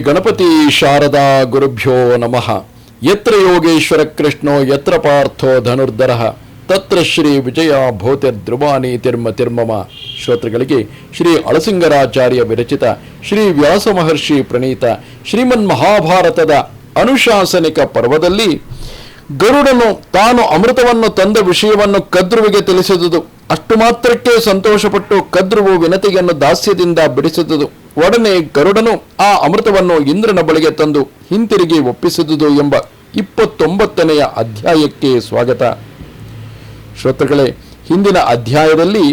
ಗಣಪತಿ ಶಾರದಾ ಗುರುಭ್ಯೋ ನಮಃ. ಯತ್ರ ಯೋಗೇಶ್ವರ ಕೃಷ್ಣೋ, ಯತ್ರ ಪಾರ್ಥೋ ಧನುರ್ಧರ. ತತ್ರ ಶ್ರೀ ವಿಜಯ ಭೂತಿರ್ಧ್ರುವಾನಿ ತಿರ್ಮ ತಿರ್ಮಮ. ಶ್ರೋತೃಗಳಿಗೆ ಶ್ರೀ ಅಳಸಿಂಗರಾಚಾರ್ಯ ವಿರಚಿತ ಶ್ರೀ ವ್ಯಾಸ ಮಹರ್ಷಿ ಪ್ರಣೀತ ಶ್ರೀಮನ್ ಮಹಾಭಾರತದ ಅನುಶಾಸನಿಕ ಪರ್ವದಲ್ಲಿ ಗರುಡನು ತಾನು ಅಮೃತವನ್ನು ತಂದ ವಿಷಯವನ್ನು ಕದ್ರುವಿಗೆ ತಿಳಿಸಿದುದು. ಅಷ್ಟು ಮಾತ್ರಕ್ಕೆ ಸಂತೋಷಪಟ್ಟು ಕದ್ರುವು ವಿನತಿಯನ್ನು ದಾಸ್ಯದಿಂದ ಬಿಡಿಸಿದುದು. ಒಡನೆ ಗರುಡನು ಆ ಅಮೃತವನ್ನು ಇಂದ್ರನ ಬಳಿಗೆ ತಂದು ಹಿಂತಿರುಗಿ ಒಪ್ಪಿಸಿದುದು ಎಂಬ ಇಪ್ಪತ್ತೊಂಬತ್ತನೆಯ ಅಧ್ಯಾಯಕ್ಕೆ ಸ್ವಾಗತ. ಶ್ರೋತೃಗಳೇ, ಹಿಂದಿನ ಅಧ್ಯಾಯದಲ್ಲಿ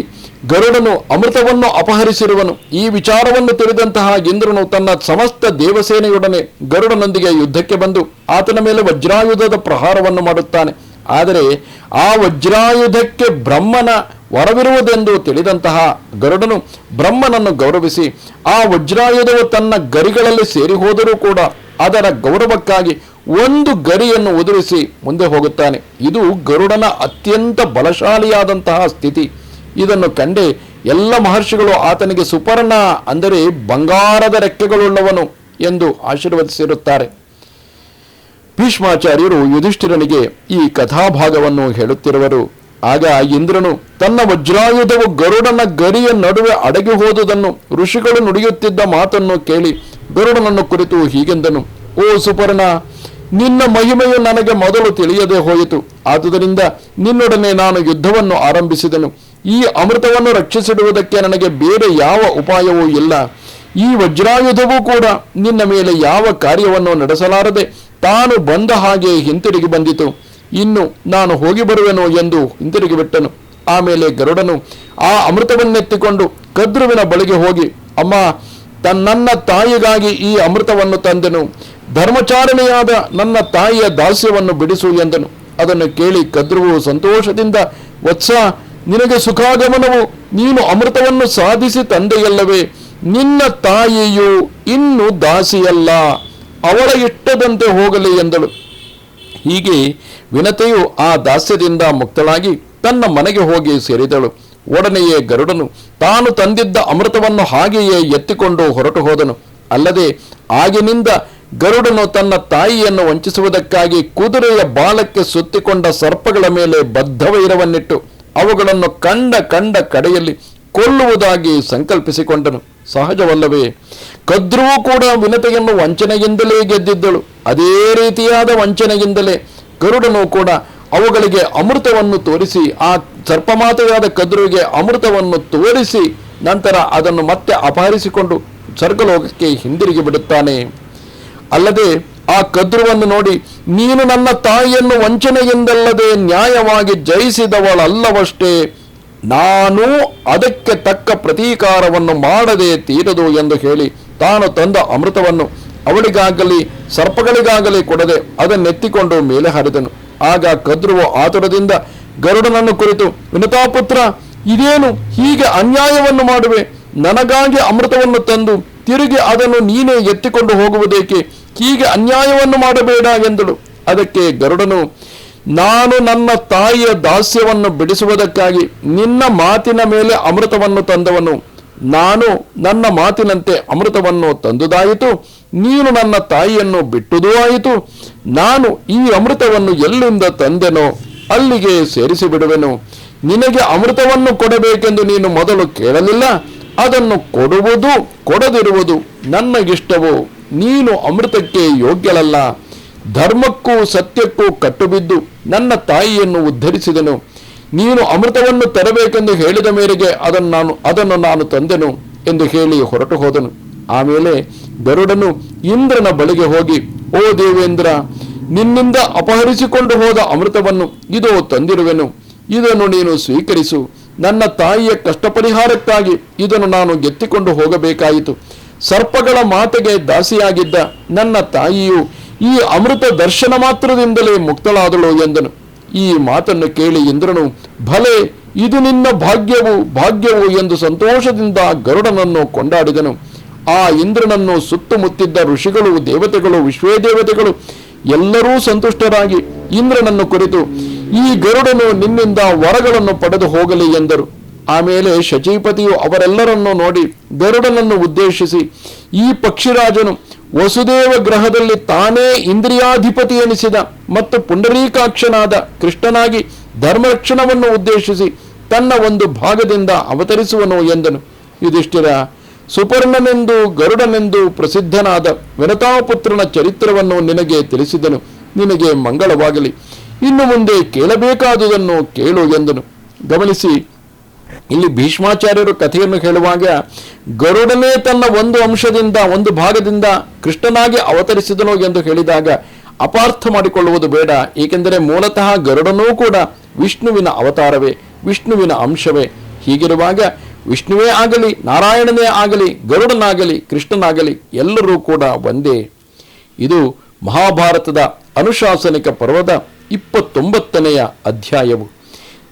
ಗರುಡನು ಅಮೃತವನ್ನು ಅಪಹರಿಸಿರುವನು. ಈ ವಿಚಾರವನ್ನು ತಿಳಿದಂತಹ ಇಂದ್ರನು ತನ್ನ ಸಮಸ್ತ ದೇವಸೇನೆಯೊಡನೆ ಗರುಡನೊಂದಿಗೆ ಯುದ್ಧಕ್ಕೆ ಬಂದು ಆತನ ಮೇಲೆ ವಜ್ರಾಯುಧದ ಪ್ರಹಾರವನ್ನು ಮಾಡುತ್ತಾನೆ. ಆದರೆ ಆ ವಜ್ರಾಯುಧಕ್ಕೆ ಬ್ರಹ್ಮನ ವರವಿರುವುದೆಂದು ತಿಳಿದಂತಹ ಗರುಡನು ಬ್ರಹ್ಮನನ್ನು ಗೌರವಿಸಿ ಆ ವಜ್ರಾಯುಧವು ತನ್ನ ಗರಿಗಳಲ್ಲಿ ಸೇರಿ ಹೋದರೂ ಕೂಡ ಅದರ ಗೌರವಕ್ಕಾಗಿ ಒಂದು ಗರಿಯನ್ನು ಉದುರಿಸಿ ಮುಂದೆ ಹೋಗುತ್ತಾನೆ. ಇದು ಗರುಡನ ಅತ್ಯಂತ ಬಲಶಾಲಿಯಾದಂತಹ ಸ್ಥಿತಿ. ಇದನ್ನು ಕಂಡೆ ಎಲ್ಲ ಮಹರ್ಷಿಗಳು ಆತನಿಗೆ ಸುಪರ್ಣ ಅಂದರೆ ಬಂಗಾರದ ರೆಕ್ಕೆಗಳುಳ್ಳವನು ಎಂದು ಆಶೀರ್ವದಿಸಿರುತ್ತಾರೆ. ಭೀಷ್ಮಾಚಾರ್ಯರು ಯುಧಿಷ್ಠಿರನಿಗೆ ಈ ಕಥಾಭಾಗವನ್ನು ಹೇಳುತ್ತಿರುವರು. ಆಗ ಇಂದ್ರನು ತನ್ನ ವಜ್ರಾಯುಧವು ಗರುಡನ ಗರಿಯ ನಡುವೆ ಅಡಗಿ ಹೋದುದನ್ನು ಋಷಿಗಳು ನುಡಿಯುತ್ತಿದ್ದ ಮಾತನ್ನು ಕೇಳಿ ಗರುಡನನ್ನು ಕುರಿತು ಹೀಗೆಂದನು, ಓ ಸುಪರ್ಣ, ನಿನ್ನ ಮಹಿಮೆಯು ನನಗೆ ಮೊದಲು ತಿಳಿಯದೆ ಹೋಯಿತು. ಆದುದರಿಂದ ನಿನ್ನೊಡನೆ ನಾನು ಯುದ್ಧವನ್ನು ಆರಂಭಿಸಿದನು. ಈ ಅಮೃತವನ್ನು ರಕ್ಷಿಸಿಡುವುದಕ್ಕೆ ನನಗೆ ಬೇರೆ ಯಾವ ಉಪಾಯವೂ ಇಲ್ಲ. ಈ ವಜ್ರಾಯುಧವೂ ಕೂಡ ನಿನ್ನ ಮೇಲೆ ಯಾವ ಕಾರ್ಯವನ್ನು ನಡೆಸಲಾರದೆ ತಾನು ಬಂದ ಹಾಗೆ ಹಿಂತಿರುಗಿ ಬಂದಿತು. ಇನ್ನು ನಾನು ಹೋಗಿ ಬರುವೆನು ಎಂದು ಹಿಂತಿರುಗಿ ಬಿಟ್ಟನು. ಆಮೇಲೆ ಗರುಡನು ಆ ಅಮೃತವನ್ನೆತ್ತಿಕೊಂಡು ಕದ್ರುವಿನ ಬಳಿಗೆ ಹೋಗಿ, ಅಮ್ಮ ತನ್ನ ತಾಯಿಗಾಗಿ ಈ ಅಮೃತವನ್ನು ತಂದೆನು. ಧರ್ಮಚಾರಣೆಯಾದ ನನ್ನ ತಾಯಿಯ ದಾಸ್ಯವನ್ನು ಬಿಡಿಸು ಎಂದನು. ಅದನ್ನು ಕೇಳಿ ಕದ್ರುವು ಸಂತೋಷದಿಂದ, ವತ್ಸ, ನಿನಗೆ ಸುಖಾಗಮನವು, ನೀನು ಅಮೃತವನ್ನು ಸಾಧಿಸಿ ತಂದೆಯಲ್ಲವೇ, ನಿನ್ನ ತಾಯಿಯು ಇನ್ನು ದಾಸಿಯಲ್ಲ, ಅವಳ ಇಷ್ಟದಂತೆ ಹೋಗಲಿ ಎಂದಳು. ಹೀಗೆ ವಿನತೆಯು ಆ ದಾಸ್ಯದಿಂದ ಮುಕ್ತಳಾಗಿ ತನ್ನ ಮನೆಗೆ ಹೋಗಿ ಸೇರಿದಳು. ಒಡನೆಯೇ ಗರುಡನು ತಾನು ತಂದಿದ್ದ ಅಮೃತವನ್ನು ಹಾಗೆಯೇ ಎತ್ತಿಕೊಂಡು ಹೊರಟು ಹೋದನು. ಅಲ್ಲದೆ ಆಗಿನಿಂದ ಗರುಡನು ತನ್ನ ತಾಯಿಯನ್ನು ವಂಚಿಸುವುದಕ್ಕಾಗಿ ಕುದುರೆಯ ಬಾಲಕ್ಕೆ ಸುತ್ತಿಕೊಂಡ ಸರ್ಪಗಳ ಮೇಲೆ ಬದ್ಧವೈರವನ್ನಿಟ್ಟು ಅವುಗಳನ್ನು ಕಂಡ ಕಂಡ ಕಡೆಯಲ್ಲಿ ಕೊಲ್ಲುವುದಾಗಿ ಸಂಕಲ್ಪಿಸಿಕೊಂಡನು. ಸಹಜವಲ್ಲವೇ? ಕದ್ರುವು ಕೂಡ ವಿನತೆಯನ್ನು ವಂಚನೆಯಿಂದಲೇ ಗೆದ್ದಿದ್ದಳು. ಅದೇ ರೀತಿಯಾದ ವಂಚನೆಯಿಂದಲೇ ಗರುಡನು ಕೂಡ ಅವುಗಳಿಗೆ ಅಮೃತವನ್ನು ತೋರಿಸಿ, ಆ ಸರ್ಪಮಾತೆಯಾದ ಕದ್ರುವಿಗೆ ಅಮೃತವನ್ನು ತೋರಿಸಿ ನಂತರ ಅದನ್ನು ಮತ್ತೆ ಅಪಹರಿಸಿಕೊಂಡು ಸ್ವರ್ಗಲೋಕಕ್ಕೆ ಹಿಂದಿರುಗಿ ಬಿಡುತ್ತಾನೆ. ಅಲ್ಲದೆ ಆ ಕದ್ರುವನ್ನು ನೋಡಿ, ನೀನು ನನ್ನ ತಾಯಿಯನ್ನು ವಂಚನೆಯಿಂದಲ್ಲದೆ ನ್ಯಾಯವಾಗಿ ಜಯಿಸಿದವಳಲ್ಲವಷ್ಟೇ. ನಾನು ಅದಕ್ಕೆ ತಕ್ಕ ಪ್ರತೀಕಾರವನ್ನು ಮಾಡದೆ ತೀರದು ಎಂದು ಹೇಳಿ ತಾನು ತಂದ ಅಮೃತವನ್ನು ಅವಳಿಗಾಗಲಿ, ಸರ್ಪಗಳಿಗಾಗಲಿ ಕೊಡದೆ ಅದನ್ನೆತ್ತಿಕೊಂಡು ಮೇಲೆ ಹರಿದನು. ಆಗ ಕದ್ರುವ ಆತುರದಿಂದ ಗರುಡನನ್ನು ಕುರಿತು ವಿನತಾಪುತ್ರ ಇದೇನು ಹೀಗೆ ಅನ್ಯಾಯವನ್ನು ಮಾಡುವೆ? ನನಗಾಗಿ ಅಮೃತವನ್ನು ತಂದು ತಿರುಗಿ ಅದನ್ನು ನೀನೇ ಎತ್ತಿಕೊಂಡು ಹೋಗುವುದೇಕೆ? ಹೀಗೆ ಅನ್ಯಾಯವನ್ನು ಮಾಡಬೇಡ ಎಂದಳು. ಅದಕ್ಕೆ ಗರುಡನು ನಾನು ನನ್ನ ತಾಯಿಯ ದಾಸ್ಯವನ್ನು ಬಿಡಿಸುವುದಕ್ಕಾಗಿ ನಿನ್ನ ಮಾತಿನ ಮೇಲೆ ಅಮೃತವನ್ನು ತಂದವನು. ನಾನು ನನ್ನ ಮಾತಿನಂತೆ ಅಮೃತವನ್ನು ತಂದುದಾಯಿತು. ನೀನು ನನ್ನ ತಾಯಿಯನ್ನು ಬಿಟ್ಟುದೂ ಆಯಿತು. ನಾನು ಈ ಅಮೃತವನ್ನು ಎಲ್ಲಿಂದ ತಂದೆನೋ ಅಲ್ಲಿಗೆ ಸೇರಿಸಿ ಬಿಡುವೆನು. ನಿನಗೆ ಅಮೃತವನ್ನು ಕೊಡಬೇಕೆಂದು ನೀನು ಮೊದಲು ಕೇಳಲಿಲ್ಲ. ಅದನ್ನು ಕೊಡುವುದು, ಕೊಡದಿರುವುದು ನನಗಿಷ್ಟವು ನೀನು ಅಮೃತಕ್ಕೆ ಯೋಗ್ಯಳಲ್ಲ. ಧರ್ಮಕ್ಕೂ ಸತ್ಯಕ್ಕೂ ಕಟ್ಟುಬಿದ್ದು ನನ್ನ ತಾಯಿಯನ್ನು ಉದ್ಧರಿಸಿದನು. ನೀನು ಅಮೃತವನ್ನು ತರಬೇಕೆಂದು ಹೇಳಿದ ಮೇರೆಗೆ ಅದನ್ನು ನಾನು ಅದನ್ನು ನಾನು ತಂದೆನು ಎಂದು ಹೇಳಿ ಹೊರಟು ಹೋದನು. ಆಮೇಲೆ ಗರುಡನು ಇಂದ್ರನ ಬಳಿಗೆ ಹೋಗಿ, ಓ ದೇವೇಂದ್ರ, ನಿನ್ನಿಂದ ಅಪಹರಿಸಿಕೊಂಡು ಹೋದ ಅಮೃತವನ್ನು ಇದೋ ತಂದಿರುವೆನು. ಇದನ್ನು ನೀನು ಸ್ವೀಕರಿಸು. ನನ್ನ ತಾಯಿಯ ಕಷ್ಟ ಪರಿಹಾರಕ್ಕಾಗಿ ಇದನ್ನು ನಾನು ಗೆತ್ತಿಕೊಂಡು ಹೋಗಬೇಕಾಯಿತು. ಸರ್ಪಗಳ ಮಾತೆಗೆ ದಾಸಿಯಾಗಿದ್ದ ನನ್ನ ತಾಯಿಯು ಈ ಅಮೃತ ದರ್ಶನ ಮಾತ್ರದಿಂದಲೇ ಮುಕ್ತಳಾದಳು ಎಂದನು. ಈ ಮಾತನ್ನು ಕೇಳಿ ಇಂದ್ರನು, ಭಲೆ, ಇದು ನಿನ್ನ ಭಾಗ್ಯವು ಭಾಗ್ಯವು ಎಂದು ಸಂತೋಷದಿಂದ ಗರುಡನನ್ನು ಕೊಂಡಾಡಿದನು. ಆ ಇಂದ್ರನನ್ನು ಸುತ್ತಮುತ್ತಿದ್ದ ಋಷಿಗಳು, ದೇವತೆಗಳು ವಿಶ್ವೇ ದೇವತೆಗಳು ಎಲ್ಲರೂ ಸಂತುಷ್ಟರಾಗಿ ಇಂದ್ರನನ್ನು ಕುರಿತು, ಈ ಗರುಡನು ನಿನ್ನಿಂದ ವರಗಳನ್ನು ಪಡೆದು ಹೋಗಲಿ ಎಂದರು. ಆಮೇಲೆ ಶಚೀಪತಿಯು ಅವರೆಲ್ಲರನ್ನು ನೋಡಿ ಗರುಡನನ್ನು ಉದ್ದೇಶಿಸಿ, ಈ ಪಕ್ಷಿರಾಜನು ವಸುದೇವ ಗ್ರಹದಲ್ಲಿ ತಾನೇ ಇಂದ್ರಿಯಾಧಿಪತಿ ಎನಿಸಿದ ಮತ್ತು ಪುಂಡರೀಕಾಕ್ಷನಾದ ಕೃಷ್ಣನಾಗಿ ಧರ್ಮರಕ್ಷಣವನ್ನು ಉದ್ದೇಶಿಸಿ ತನ್ನ ಒಂದು ಭಾಗದಿಂದ ಅವತರಿಸುವನು ಎಂದನು. ಯುಧಿಷ್ಠಿರ, ಸುಪರ್ಣನೆಂದು ಗರುಡನೆಂದು ಪ್ರಸಿದ್ಧನಾದ ವಿನತಾಪುತ್ರನ ಚರಿತ್ರವನ್ನು ನಿನಗೆ ತಿಳಿಸಿದನು. ನಿನಗೆ ಮಂಗಳವಾಗಲಿ. ಇನ್ನು ಮುಂದೆ ಕೇಳಬೇಕಾದುದನ್ನು ಕೇಳು ಎಂದನು. ಗಮನಿಸಿ ಇಲ್ಲಿ ಭೀಷ್ಮಾಚಾರ್ಯರು ಕಥೆಯನ್ನು ಹೇಳುವಾಗ ಗರುಡನೇ ತನ್ನ ಒಂದು ಅಂಶದಿಂದ, ಒಂದು ಭಾಗದಿಂದ ಕೃಷ್ಣನಾಗಿ ಅವತರಿಸಿದನು ಎಂದು ಹೇಳಿದಾಗ ಅಪಾರ್ಥ ಮಾಡಿಕೊಳ್ಳುವುದು ಬೇಡ. ಏಕೆಂದರೆ ಮೂಲತಃ ಗರುಡನೂ ಕೂಡ ವಿಷ್ಣುವಿನ ಅವತಾರವೇ, ವಿಷ್ಣುವಿನ ಅಂಶವೇ. ಹೀಗಿರುವಾಗ ವಿಷ್ಣುವೇ ಆಗಲಿ, ನಾರಾಯಣನೇ ಆಗಲಿ, ಗರುಡನಾಗಲಿ, ಕೃಷ್ಣನಾಗಲಿ ಎಲ್ಲರೂ ಕೂಡ ಒಂದೇ. ಇದು ಮಹಾಭಾರತದ ಅನುಶಾಸನಿಕ ಪರ್ವದ ಇಪ್ಪತ್ತೊಂಬತ್ತನೆಯ ಅಧ್ಯಾಯವು.